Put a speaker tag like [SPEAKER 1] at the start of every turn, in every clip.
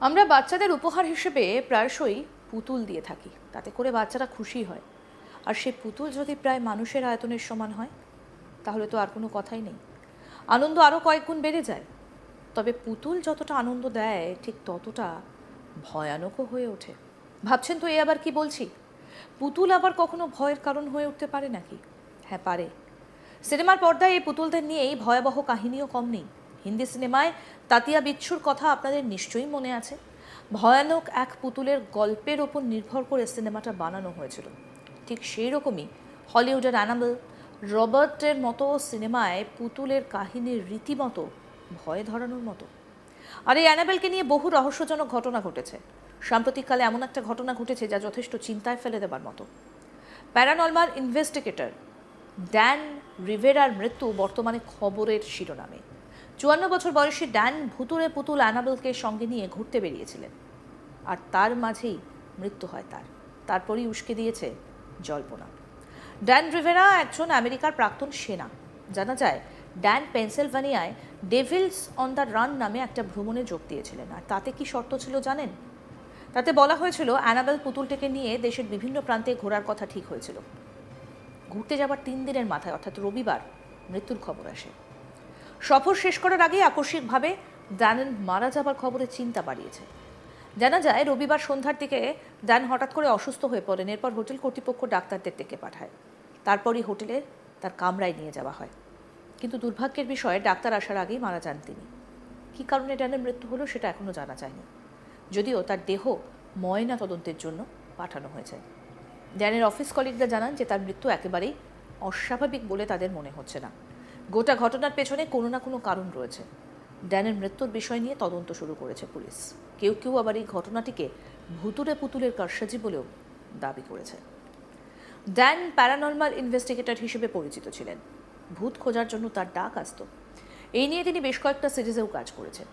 [SPEAKER 1] আমরা বাচ্চাদের উপহার হিসেবে প্রায়শই পুতুল দিয়ে থাকি। তাতে করে বাচ্চারা খুশি হয়। আর সে পুতুল যদি প্রায় মানুষের আয়তনের সমান হয়, তাহলে তো আর কোনো কথাই নেই। আনন্দ আরও কয়েক গুণ বেড়ে যায়। তবে পুতুল যতটা আনন্দ দেয়, ঠিক ততটা ভয়ানকও হয়ে ওঠে। ভাবছেন তো এ আবার কি বলছি? পুতুল আবার কখনো ভয়ের কারণ হয়ে উঠতে পারে নাকি? হ্যাঁ পারে। সিনেমার পর্দায় এই পুতুলদের নিয়েই ভয়াবহ কাহিনীও কম নেই। হিন্দি সিনেমায় তাতিয়া বিচ্ছুর কথা আপনাদের নিশ্চয়ই মনে আছে। ভয়ানক এক পুতুলের গল্পের ওপর নির্ভর করে সিনেমাটা বানানো হয়েছিল। ঠিক সেই রকমই হলিউডের অ্যানাবেল রবার্টের মতো সিনেমায় পুতুলের কাহিনীর রীতিমতো ভয় ধরানোর মতো। আর এই অ্যানাবেলকে নিয়ে বহু রহস্যজনক ঘটনা ঘটেছে। সাম্প্রতিককালে এমন একটা ঘটনা ঘটেছে যা যথেষ্ট চিন্তায় ফেলে দেবার মতো। প্যারানলমার ইনভেস্টিগেটর ড্যান রিভেরার মৃত্যু বর্তমানে খবরের শিরোনামে। চুয়ান্ন বছর বয়সী ড্যান ভুতুরে পুতুল অ্যানাবেলকে সঙ্গে নিয়ে ঘুরতে বেরিয়েছিলেন। আর তার মাঝেই মৃত্যু হয় তার। তারপরই উস্কে দিয়েছে জল্পনা। ড্যান রিভেরা একজন আমেরিকার প্রাক্তন সেনা। জানা যায়, ড্যান পেনসিলভানিয়ায় ডেভিলস অন দ্য রান নামে একটা ভ্রমণে যোগ দিয়েছিলেন। আর তাতে কি শর্ত ছিল জানেন? তাতে বলা হয়েছিল, অ্যানাবেল পুতুলটিকে নিয়ে দেশের বিভিন্ন প্রান্তে ঘোরার কথা ঠিক হয়েছিল। ঘুরতে যাবার তিন দিনের মাথায়, অর্থাৎ রবিবার, মৃত্যুর খবর আসে। সফর শেষ করার আগেই আকস্মিকভাবে ড্যানেন মারা যাবার খবরে চিন্তা বাড়িয়েছে। জানা যায়, রবিবার সন্ধ্যার দিকে ড্যান হঠাৎ করে অসুস্থ হয়ে পড়েন। এরপর হোটেল কর্তৃপক্ষ ডাক্তারদের ডেকে পাঠায়। তারপরই হোটেলে তার কামরায় নিয়ে যাওয়া হয়। কিন্তু দুর্ভাগ্যের বিষয়ে ডাক্তার আসার আগেই মারা যান তিনি। কী কারণে ড্যানের মৃত্যু হলো সেটা এখনও জানা যায়নি। যদিও তার দেহ ময়না তদন্তের জন্য পাঠানো হয়েছে। ড্যানের অফিস কলিগরা জানান যে তার মৃত্যু একেবারেই অস্বাভাবিক বলে তাদের মনে হচ্ছে না। গোটা ঘটনার পেছনে কোনো না কোনো কারণ রয়েছে। ড্যানের মৃত্যুর বিষয় নিয়ে তদন্ত শুরু করেছে পুলিশ। কেউ কেউ আবার এই ঘটনাটিকে ভুতুরে পুতুলের কারসাজি বলেও দাবি করেছে। ড্যান প্যারানর্মাল ইনভেস্টিগেটর হিসেবে পরিচিত ছিলেন। ভূত খোঁজার জন্য তার ডাক আসতো। এই নিয়ে তিনি বেশ কয়েকটা সিরিজেও কাজ করেছেন।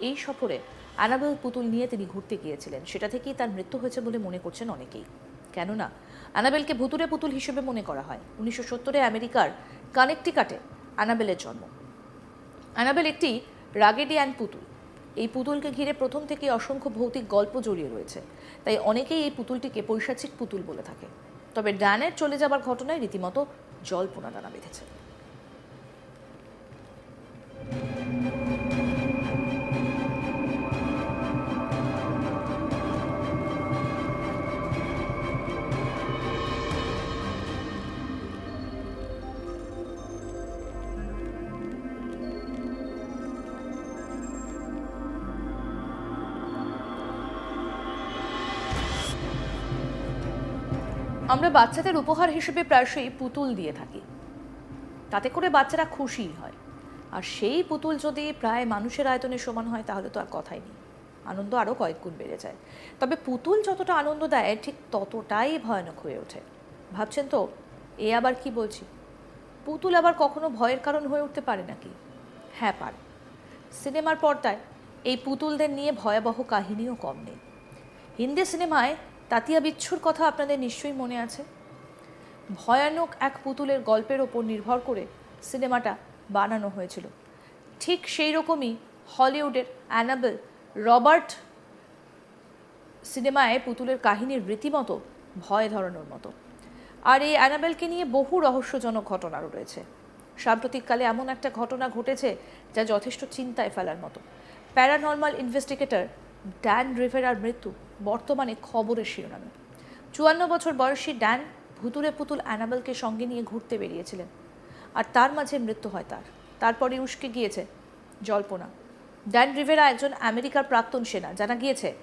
[SPEAKER 1] এই সফরে অ্যানাবেল পুতুল নিয়ে তিনি ঘুরতে গিয়েছিলেন। সেটা থেকেই তার মৃত্যু হয়েছে বলে মনে করছেন অনেকেই। কেননা, অ্যানাবেলকে ভুতুরে পুতুল হিসেবে মনে করা হয়। উনিশশো সত্তরে আমেরিকার কানেকটিকাটে অ্যানাবেলের জন্ম। অ্যানাবেল একটি রাগেডিয়ান পুতুল। এই পুতুলকে ঘিরে প্রথম থেকে অসংখ্য ভৌতিক গল্প জড়িয়ে রয়েছে। তাই অনেকেই এই পুতুলটিকে পৈশাচিক পুতুল বলে থাকে। তবে ড্যানের চলে যাবার ঘটনায় রীতিমতো জল্পনা দানা বেঁধেছে। আমরা বাচ্চাদের উপহার হিসেবে প্রায়শই পুতুল দিয়ে থাকি। তাতে করে বাচ্চারা খুশি হয়। আর সেই পুতুল যদি প্রায় মানুষের আয়তনের সমান হয়, তাহলে তো আর কথাই নেই। আনন্দ আরও কয়েক গুণ বেড়ে যায়। তবে পুতুল যতটা আনন্দ দেয়, ঠিক ততটাই ভয়ানক হয়ে ওঠে। ভাবছেন তো, এ আবার কি বলছি? পুতুল আবার কখনো ভয়ের কারণ হয়ে উঠতে পারে নাকি? হ্যাঁ পারে। সিনেমার পর্দায় এই পুতুলদের নিয়ে ভয়াবহ কাহিনীও কম নেই। হিন্দি সিনেমায় তাতিয়া বিচ্ছুর কথা আপনাদের নিশ্চয়ই মনে আছে? ভয়ানক এক পুতুলের গল্পের ওপর নির্ভর করে সিনেমাটা বানানো হয়েছিল। ঠিক সেই রকমই হলিউডের অ্যানাবেল রবার্ট সিনেমায় পুতুলের কাহিনীর রীতিমতো ভয় ধরানোর মতো। আর এই অ্যানাবেলকে নিয়ে বহু রহস্যজনক ঘটনারও রয়েছে। সাম্প্রতিককালে এমন একটা ঘটনা ঘটেছে যা যথেষ্ট চিন্তায় ফেলার মতো। প্যারানর্মাল ইনভেস্টিগেটর ড্যান রিভেরার মৃত্যু বর্তমানে খবরের শিরোনামে। চুয়ান্ন বছর বয়সী ড্যান ভুতুরে পুতুল অ্যানাবেলকে সঙ্গে নিয়ে ঘুরতে বেরিয়েছিলেন। আর তার মাঝে মৃত্যু হয় তার। তারপরে উস্কে গিয়েছে জল্পনা। ড্যান রিভেরা একজন আমেরিকার প্রাক্তন সেনা, জানা গিয়েছে,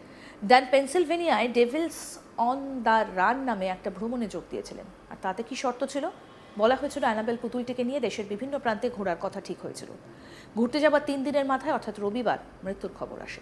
[SPEAKER 1] ড্যান পেনসিলভেনিয়ায় ডেভিলস অন দ্য রান নামে একটা ভ্রমণে যোগ দিয়েছিলেন। আর তাতে কি শর্ত ছিল? বলা হয়েছিল অ্যানাবেল পুতুলটিকে নিয়ে দেশের বিভিন্ন প্রান্তে ঘোরার কথা ঠিক হয়েছিল। ঘুরতে যাবার তিন দিনের মাথায়, অর্থাৎ রবিবার, মৃত্যুর খবর আসে।